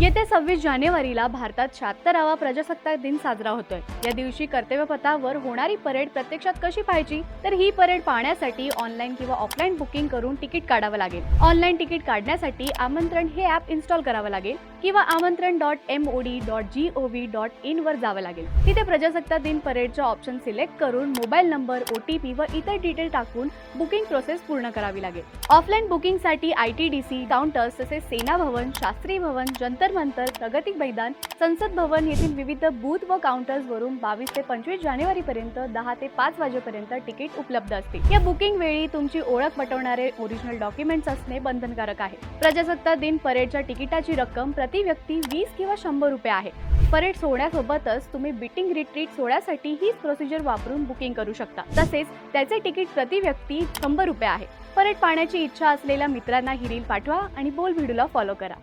येत्या सव्वीस जानेवारीला भारतात शहात्तरावा प्रजासत्ताक दिन साजरा होतोय. या दिवशी कर्तव्यपथावर होणारी परेड प्रत्यक्षात कशी पाहायची? तर ही परेड पाहण्यासाठी ऑनलाईन किंवा ऑफलाईन बुकिंग करून तिकीट काढावं लागेल. ऑनलाईन तिकीट काढण्यासाठी आमंत्रण हे ॲप इन्स्टॉल करावं लागेल किंवा आमंत्रण dot M O D dot G O V dot in वर जावं लागेल. तिथे प्रजासत्ताक दिन परेडचा ऑप्शन सिलेक्ट करून mobile number O T P व इतर डिटेल टाकून बुकिंग प्रोसेस पूर्ण करावी लागेल. ऑफलाईन बुकिंगसाठी I T D C counters तसेच सेना भवन शास्त्री भवन जंतर नंतर प्रगतिक मैदान संसद भवन येथील विविध बूथ व काउंटर्सवरून बावीस ते पंचवीस जानेवारी पर्यंत दहा ते पाच वाजेपर्यंत तिकीट उपलब्ध असतील. या बुकिंग वेळी तुमची ओळख पटवणारे ओरिजिनल डॉक्युमेंट्स असणे बंधनकारक आहे. प्रजासत्ताक दिन परेडच्या तिकिटाची रक्कम प्रति व्यक्ती वीस किंवा शंभर रुपये आहे. परेड सोहळ्यासोबतच तुम्ही बिटिंग रिट्रीट सोहळ्यासाठी हीच प्रोसिजर वापरून बुकिंग करू शकता. तसेच त्याचे तिकीट प्रति व्यक्ती शंभर रुपये आहे. परेड पाहण्याची इच्छा असलेल्या मित्रांना ही रील पाठवा आणि बोल व्हिडिओला फॉलो करा.